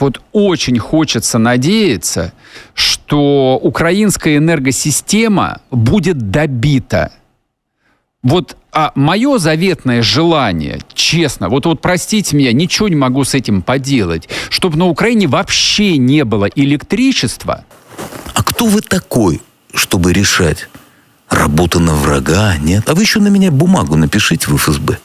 вот очень хочется надеяться, что украинская энергосистема будет добита. Вот а мое заветное желание, честно, вот, вот простите меня, ничего не могу с этим поделать, чтобы на Украине вообще не было электричества. А кто вы такой, чтобы решать? Работа на врага, нет? А вы еще на меня бумагу напишите в ФСБ.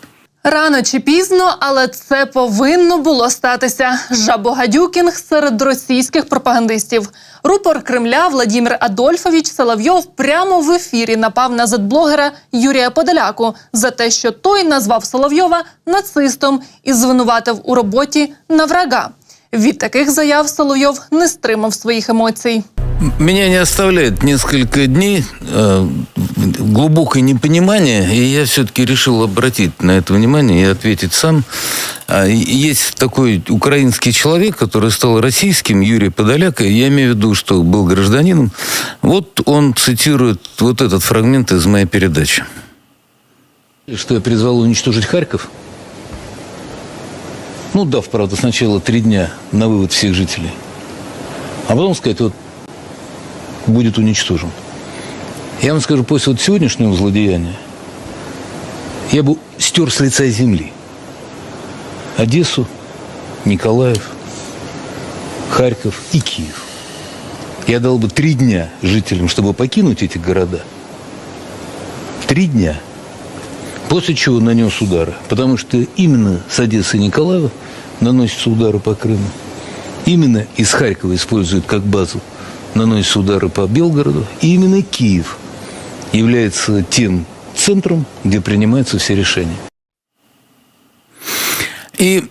Рано чи пізно, але це повинно було статися. Жабогадюкінг серед російських пропагандистів. Рупор Кремля Владимир Адольфович Соловйов прямо в ефірі напав на зетблогера Юрія Подоляку за те, що той назвав Соловйова нацистом і звинуватив у роботі на врага. Від таких заяв Соловйов не стримав своїх емоцій. Меня не оставляет несколько дней э, глубокое непонимание, и я все-таки решил обратить на это внимание и ответить сам. А, Есть такой украинский человек, который стал российским, Юрий Подоляк, и я имею в виду, что был гражданином. Вот он цитирует вот этот фрагмент из моей передачи. Что я призвал уничтожить Харьков? Ну, дав, правда, сначала три дня на вывод всех жителей. А потом сказать, вот будет уничтожен. Я вам скажу, после вот сегодняшнего злодеяния я бы стер с лица земли Одессу, Николаев, Харьков и Киев. Я дал бы три дня жителям, чтобы покинуть эти города. Три дня. После чего нанес удары. Потому что именно с Одессы и Николаева наносятся удары по Крыму. Именно из Харькова используют как базу, наносятся удары по Белгороду. И именно Киев является тем центром, где принимаются все решения. И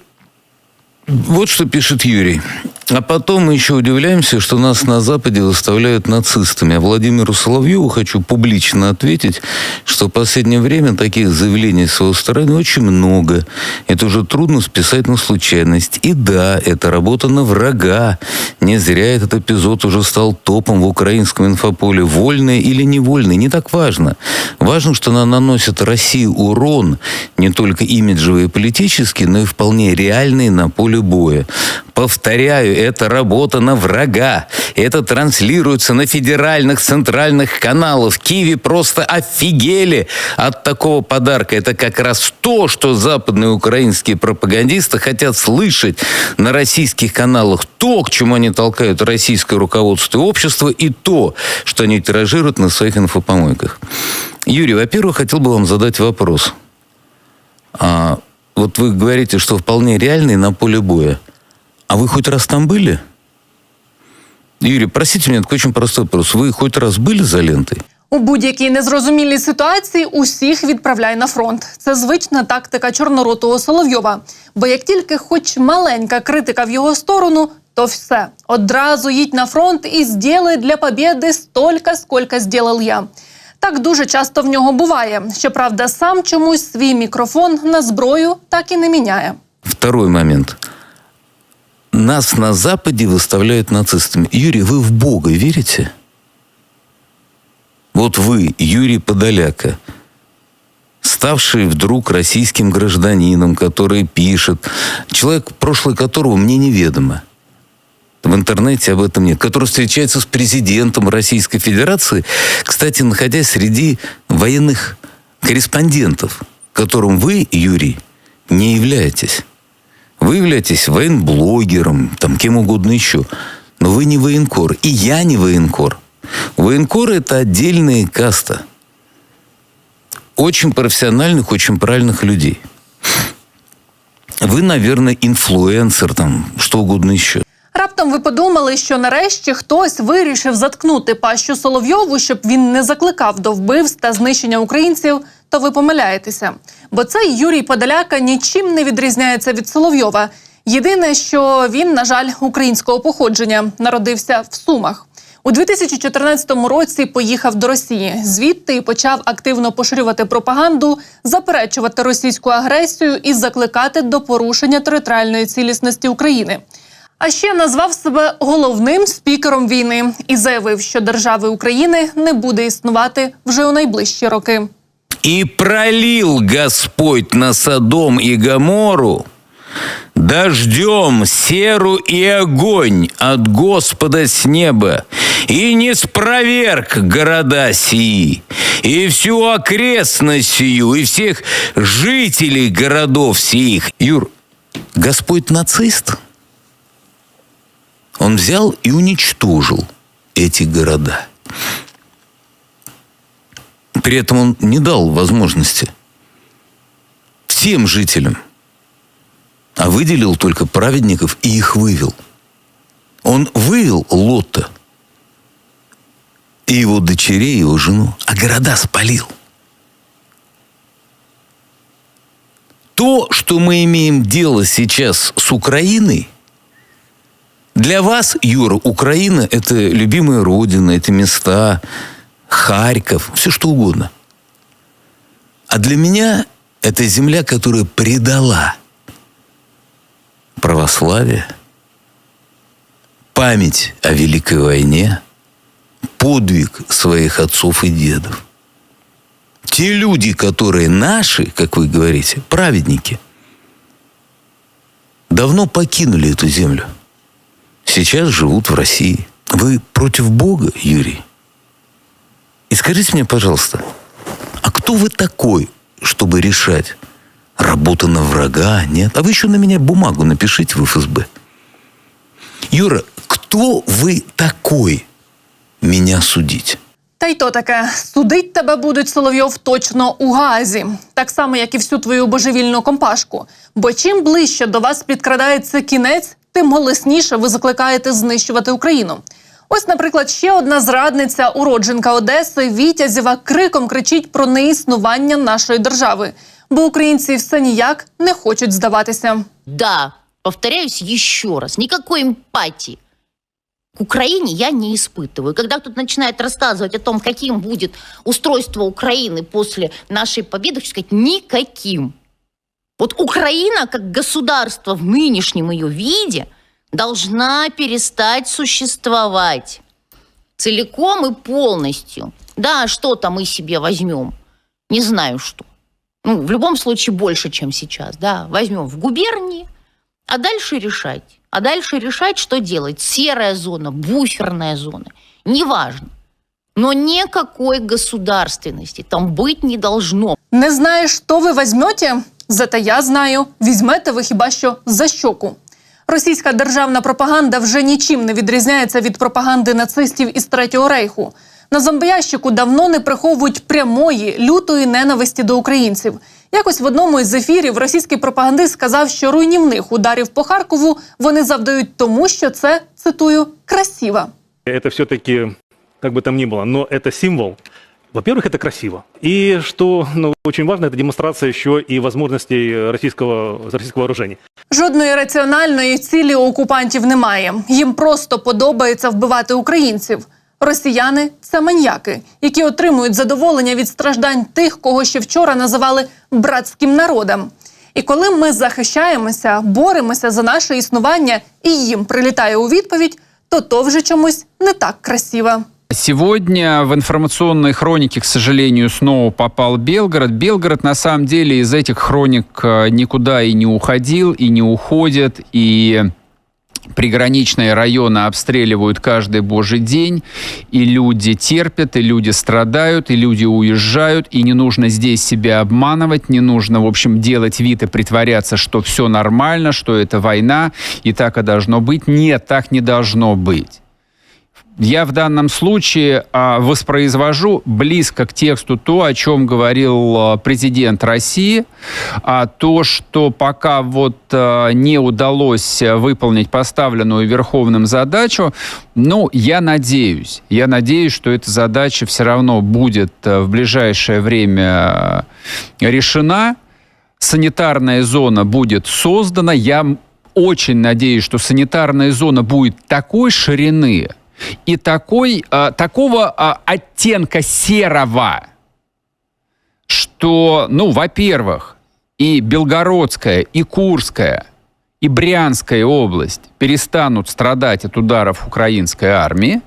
вот что пишет Юрий. А потом мы еще удивляемся, что нас на Западе выставляют нацистами. А Владимиру Соловьеву хочу публично ответить, что в последнее время таких заявлений с его стороны очень много. Это уже трудно списать на случайность. И да, это работа на врага. Не зря этот эпизод уже стал топом в украинском инфополе. Вольное или невольное, не так важно. Важно, что она наносит России урон не только имиджевый и политический, но и вполне реальный на поле боя. Повторяю, это работа на врага. Это транслируется на федеральных центральных каналах. В Киеве просто офигели от такого подарка. Это как раз то, что западные украинские пропагандисты хотят слышать на российских каналах. То, к чему они толкают российское руководство и общество, и то, что они тиражируют на своих инфопомойках. Юрий, во-первых, хотел бы вам задать вопрос. А, вот вы говорите, что вполне реальный на поле боя. А вы хоть раз там были? Юрий, простите меня, такой очень простой вопрос. Вы хоть раз были за лентой? У будь-якій незрозумілій ситуації усіх відправляй на фронт. Це звична тактика чорноротого Соловйова. Бо як тільки хоч маленька критика в його сторону, то все одразу їдь на фронт і зділай для побєди стільки, скільки зділав я. Так дуже часто в нього буває. Щоправда, сам чомусь свій мікрофон на зброю так і не міняє. Второй момент. Нас на Западе выставляют нацистами. Юрий, вы в Бога верите? Вот вы, Юрий Подоляка, ставший вдруг российским гражданином, который пишет, человек, прошлое которого мне неведомо. В интернете об этом нет. Который встречается с президентом Российской Федерации, кстати, находясь среди военных корреспондентов, которым вы, Юрий, не являетесь. Вы являетесь военблогером, там, кем угодно еще. Но вы не военкор. И я не военкор. Военкоры – это отдельная каста. Очень профессиональных, очень правильных людей. Вы, наверное, инфлюенсер, там, что угодно еще. Раптом ви подумали, що нарешті хтось вирішив заткнути пащу Соловйову, щоб він не закликав до вбивств та знищення українців. То ви помиляєтеся, бо цей Юрій Подоляка нічим не відрізняється від Соловйова. Єдине, що він, на жаль, українського походження народився в Сумах. У 2014 році поїхав до Росії. Звідти почав активно поширювати пропаганду, заперечувати російську агресію і закликати до порушення територіальної цілісності України. А ще назвав себе головним спікером війни і заявив, що держави України не буде існувати вже у найближчі роки. И пролил Господь на Содом и Гомору дождем, серу и огонь от Господа с неба, и не спроверг города сии, и всю окрестность сию, и всех жителей городов сих. Юр, Господь нацист? Он взял и уничтожил эти города. При этом он не дал возможности всем жителям, а выделил только праведников и их вывел. Он вывел Лота и его дочерей, и его жену, а города спалил. То, что мы имеем дело сейчас с Украиной, для вас, Юра, Украина – это любимая родина, это места, Харьков, все что угодно. А для меня это земля, которая предала православие, память о Великой войне, подвиг своих отцов и дедов. Те люди, которые наши, как вы говорите, праведники, давно покинули эту землю. Сейчас живут в России. Вы против Бога, Юрий? И скажите мне, пожалуйста, а кто вы такой, чтобы решать, работа на врага, нет? А вы еще на меня бумагу напишите в ФСБ. Юра, кто вы такой меня судить? Та й то таке, судить тебе будуть Соловйов точно у Газі, так само, як і всю твою божевільну компашку. Бо чим ближче до вас підкрадається кінець, тим голосніше ви закликаєте знищувати Україну. Ось, наприклад, ще одна зрадниця, уродженка Одеси Вітязєва, криком кричить про неіснування нашої держави, бо українці все ніяк не хочуть здаватися. Да, повторяюсь еще раз, никакой эмпатии к Украине я не испытываю. Когда кто-то начинает рассказывать о том, каким будет устройство Украины после нашей победы, хочу сказать, никаким. Вот Украина, как государство в нынешнем ее виде, должна перестать существовать целиком и полностью. Да, что-то мы себе возьмем, не знаю что. Ну, в любом случае больше, чем сейчас, да, возьмем в губернии, а дальше решать. А дальше решать, что делать. Серая зона, буферная зона. Неважно. Но никакой государственности там быть не должно. Не знаєш, що ви візьмете? Зате я знаю. Візьмете ви хіба що за щоку. Російська державна пропаганда вже нічим не відрізняється від пропаганди нацистів із Третього рейху. На зомбоящику давно не приховують прямої лютої ненависті до українців. Якось в одному із ефірів російський пропагандист сказав, що руйнівних ударів по Харкову вони завдають тому, що це цитую красиво. Это все-таки, как бы там ни было, но это символ. Во-первых, это красиво. И что ну, очень важно, это демонстрация еще и возможностей российского, российского вооружения. Жодної раціональної цілі у окупантів немає. Їм просто подобається вбивати українців. Росіяни це маньяки, які отримують задоволення від страждань тих, кого ще вчора називали братським народом. І коли ми захищаємося, боремося за наше існування, і їм прилітає у відповідь, то то вже чомусь не так красиво. Сегодня в информационной хронике, к сожалению, снова попал Белгород. Белгород, на самом деле, из этих хроник э, никуда и не уходил, и не уходит, и приграничные районы обстреливают каждый божий день, и люди терпят, и люди страдают, и люди уезжают, и не нужно здесь себя обманывать, не нужно, в общем, делать вид и притворяться, что все нормально, что это война, и так и должно быть. Нет, так не должно быть. Я в данном случае а, воспроизвожу близко к тексту то, о чем говорил а, президент России, а то, что пока вот не удалось выполнить поставленную Верховным задачу, ну, я надеюсь, я надеюсь, что эта задача все равно будет в ближайшее время решена, санитарная зона будет создана, я очень надеюсь, что санитарная зона будет такой ширины, и такой, такого оттенка серого, что, ну, во-первых, и Белгородская, и Курская, и Брянская область перестанут страдать от ударов украинской армии,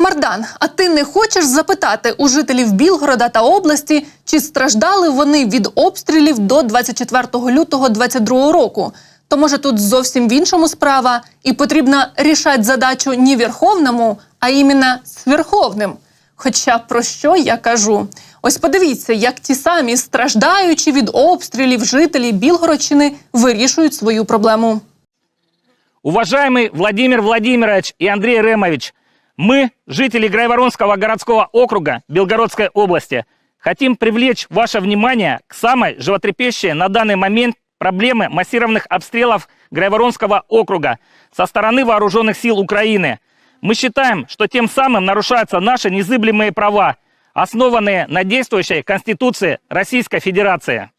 Мардан, а ти не хочеш запитати у жителів Білгорода та області, чи страждали вони від обстрілів до 24 лютого 22 року? То може тут зовсім в іншому справа, і потрібно рішати задачу не верховному, а іменно сверховним. Хоча про що я кажу? Ось подивіться, як ті самі страждаючі від обстрілів жителі Білгородщини вирішують свою проблему. Уважаемый Владимир Владимирович и Андрей Ремович, мы, жители Грайворонского городского округа Белгородской области, хотим привлечь ваше внимание к самой животрепещущей на данный момент проблемы массированных обстрелов Грайворонского округа со стороны вооруженных сил Украины. Мы считаем, что тем самым нарушаются наши незыблемые права, основанные на действующей Конституции Российской Федерации.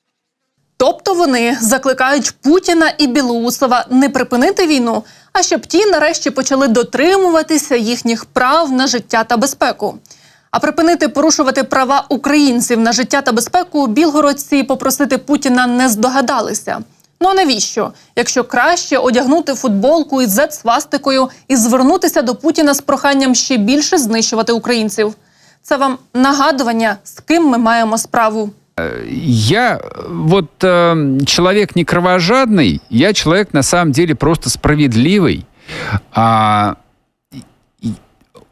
Тобто вони закликають Путіна і Білоусова не припинити війну, а щоб ті нарешті почали дотримуватися їхніх прав на життя та безпеку. А припинити порушувати права українців на життя та безпеку білгородці попросити Путіна не здогадалися. Ну а навіщо? Якщо краще одягнути футболку із зет-свастикою і звернутися до Путіна з проханням ще більше знищувати українців. Це вам нагадування, з ким ми маємо справу. Я э, вот э, человек не кровожадный, я человек на самом деле просто справедливый. А, и-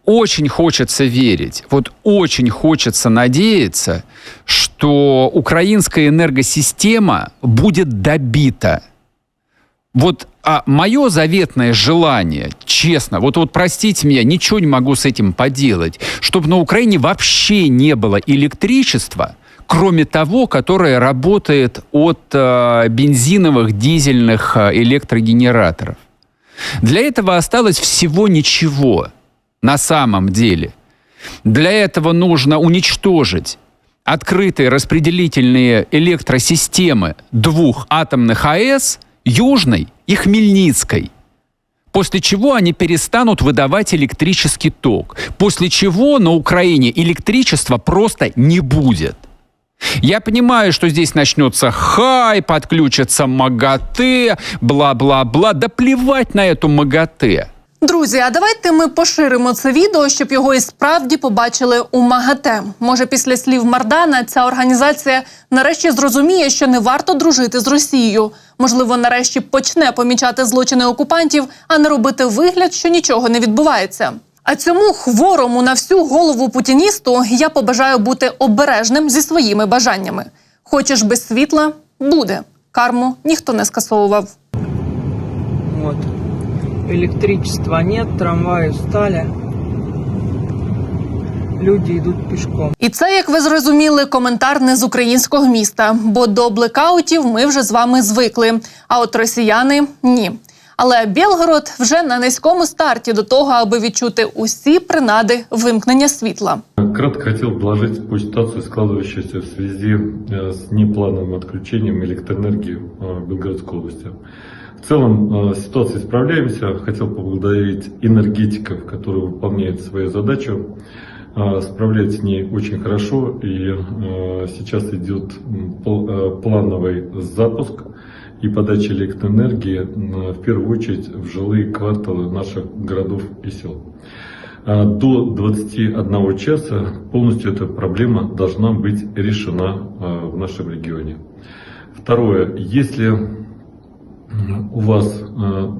очень хочется верить, вот очень хочется надеяться, что украинская энергосистема будет добита. Вот а мое заветное желание, честно, вот, вот простите меня, ничего не могу с этим поделать, чтобы на Украине вообще не было электричества, кроме того, которое работает от э, бензиновых, дизельных э, электрогенераторов. Для этого осталось всего ничего на самом деле. Для этого нужно уничтожить открытые распределительные электросистемы двух атомных АЭС, Южной и Хмельницкой. После чего они перестанут выдавать электрический ток. После чего на Украине электричества просто не будет. Я понимаю, что здесь начнется хай, подключится МАГАТЭ, бла-бла-бла. Да плевать на эту МАГАТЭ. Друзі, а давайте ми поширимо це відео, щоб його і справді побачили у МАГАТЕ. Може, після слів Мардана ця організація нарешті зрозуміє, що не варто дружити з Росією. Можливо, нарешті почне помічати злочини окупантів, а не робити вигляд, що нічого не відбувається. А цьому хворому на всю голову путіністу я побажаю бути обережним зі своїми бажаннями. Хочеш без світла буде. Карму ніхто не скасовував Вот. Электричества нет, трамваи встали. Люди идут пешком. І це, як ви зрозуміли, коментар не з українського міста, бо до блекаутів ми вже з вами звикли. А от росіяни ні. Але Білгород вже на низькому старті до того, аби відчути усі принади вимкнення світла. Кратко хотел доложить по ситуации, складывающейся в связи э, с неплановым отключением электроэнергии э, в Белгородской области. В целом э, с ситуацией справляемся. Хотел поблагодарить энергетиков, которые выполняют свою задачу. Э, Справляются с ней очень хорошо. И э, сейчас идет э, плановый запуск и подача электроэнергии в первую очередь в жилые кварталы наших городов и сел. До 21 часа полностью эта проблема должна быть решена в нашем регионе. Второе, если у вас а,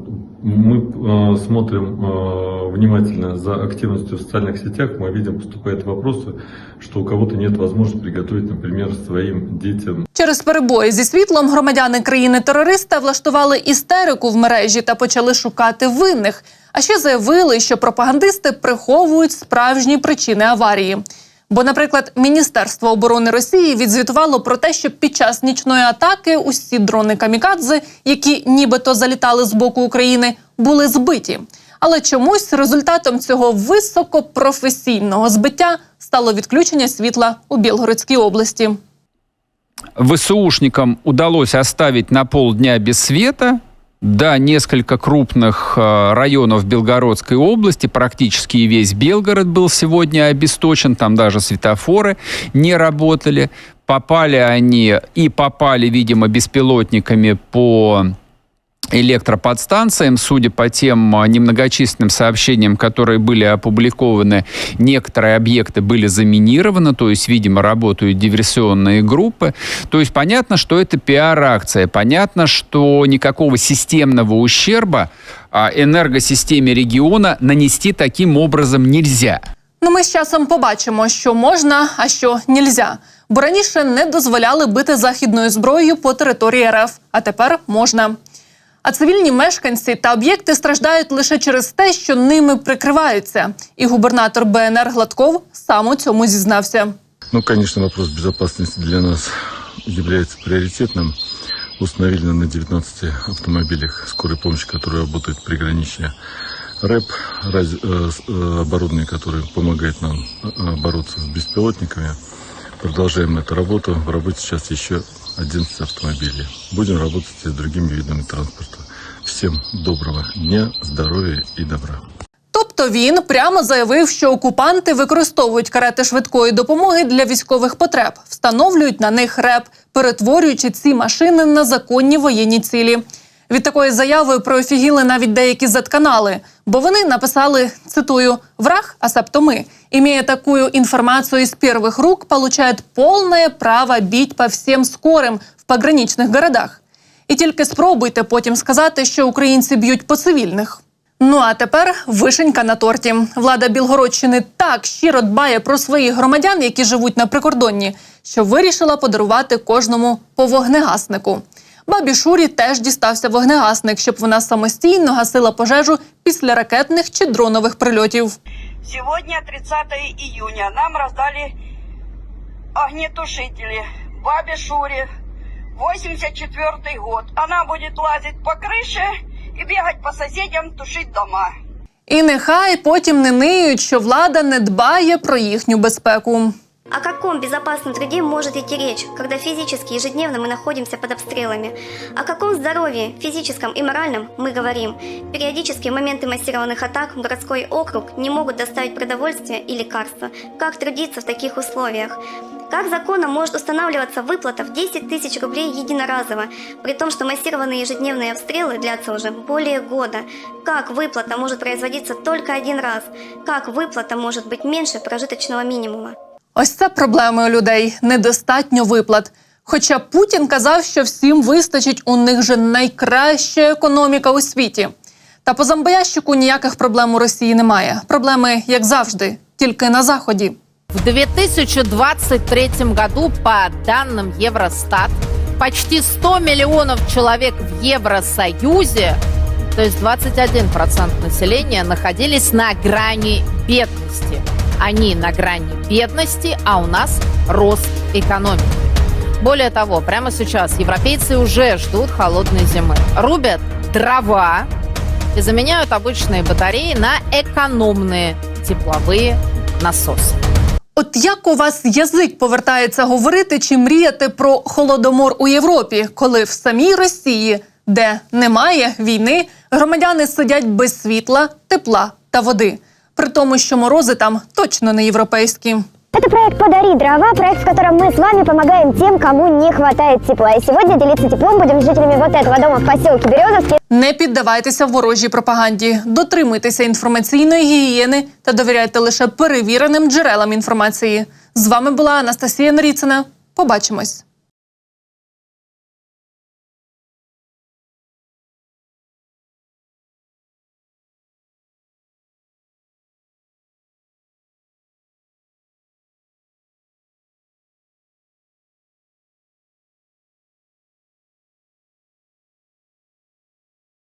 мы а, смотрим а, внимательно за активностью в социальных сетях, мы видим, поступают вопросы, что у кого-то нет возможности приготовить, например, своим детям Через перебої зі світлом громадяни країни-терориста влаштували істерику в мережі та почали шукати винних. А ще заявили, що пропагандисти приховують справжні причини аварії. Бо, наприклад, Міністерство оборони Росії відзвітувало про те, що під час нічної атаки усі дрони камікадзе, які нібито залітали з боку України, були збиті. Але чомусь результатом цього високопрофесійного збиття стало відключення світла у Білгородській області. ВСУшникам удалось оставить на полдня без света. Да, несколько крупных э, районов Белгородской области, практически весь Белгород был сегодня обесточен, там даже светофоры не работали. Попали они и попали, видимо, беспилотниками по электроподстанциям. Судя по тем а, немногочисленным сообщениям, которые были опубликованы, некоторые объекты были заминированы, то есть, видимо, работают диверсионные группы. То есть понятно, что это пиар-акция. Понятно, что никакого системного ущерба а, энергосистеме региона нанести таким образом нельзя. Ну, ми з часом побачимо, що можна, а що нельзя. Бо раніше не дозволяли бити західною зброєю по території РФ, а тепер можна. А цивільні мешканці та об'єкти страждають лише через те, що ними прикриваються. І губернатор БНР Гладков сам у цьому зізнався. Ну, конечно, вопрос безопасности для нас является приоритетным. Установили на 19 автомобилях скорой помощи, которые работают при приграничья РЭП, раз- э, с- э, оборудование, которое помогает нам э, бороться с беспилотниками. Продолжаем эту работу. В работе сейчас еще 11 автомобилей. Будем работать и с другими видами транспорта. Всем доброго дня, здоров'я і добра. Тобто він прямо заявив, що окупанти використовують карети швидкої допомоги для військових потреб, встановлюють на них реп, перетворюючи ці машини на законні воєнні цілі. Від такої заяви проофігіли навіть деякі Z-канали, бо вони написали, цитую, «Враг, а септо мы, имея такую информацию из первых рук, получает полное право бить по всем скорим в пограничних городах. І тільки спробуйте потім сказати, що українці б'ють по цивільних. Ну а тепер вишенька на торті. Влада Білгородщини так щиро дбає про своїх громадян, які живуть на прикордонні, що вирішила подарувати кожному по вогнегаснику. Бабі Шурі теж дістався вогнегасник, щоб вона самостійно гасила пожежу після ракетних чи дронових прильотів. Сегодня 30 июня нам раздали огнетушители бабе Шуре, 84 год. Она будет лазить по крыше и бегать по соседям, тушить дома. І нехай потім не ниють, що влада не дбає про їхню безпеку. О каком безопасном труде может идти речь, когда физически ежедневно мы находимся под обстрелами? О каком здоровье, физическом и моральном мы говорим? Периодически моменты массированных атак в городской округ не могут доставить продовольствие и лекарства. Как трудиться в таких условиях? Как законом может устанавливаться выплата в 10 тысяч рублей единоразово, при том, что массированные ежедневные обстрелы длятся уже более года? Как выплата может производиться только один раз? Как выплата может быть меньше прожиточного минимума? Ось це проблеми у людей недостатньо виплат. Хоча Путін казав, що всім вистачить, у них же найкраща економіка у світі. Та по зомбоящику ніяких проблем у Росії немає. Проблеми, як завжди, тільки на заході. В 2023 году, по данным Евростат, почти 100 миллионов человек в Евросоюзе, то есть 21% населения, находились на грани бедности. Они на грани бедности, а у нас рост экономики. Более того, прямо сейчас европейцы уже ждут холодной зимы. Рубят дрова и заменяют обычные батареи на экономные тепловые насосы. От як у вас язик повертається говорити чи мріяти про холодомор у Європі, коли в самій Росії, де немає війни, громадяни сидять без світла, тепла та води, при тому, що морози там точно не європейські. Это проект «Подари дрова», проект, в котором мы с вами помогаем тем, кому не хватает тепла. И сегодня делиться теплом будем с жителями вот этого дома в поселке Березовский. Не піддавайтеся ворожій пропаганді, дотримуйтеся інформаційної гігієни та довіряйте лише перевіреним джерелам інформації. З вами була Анастасія Норіцина. Побачимось.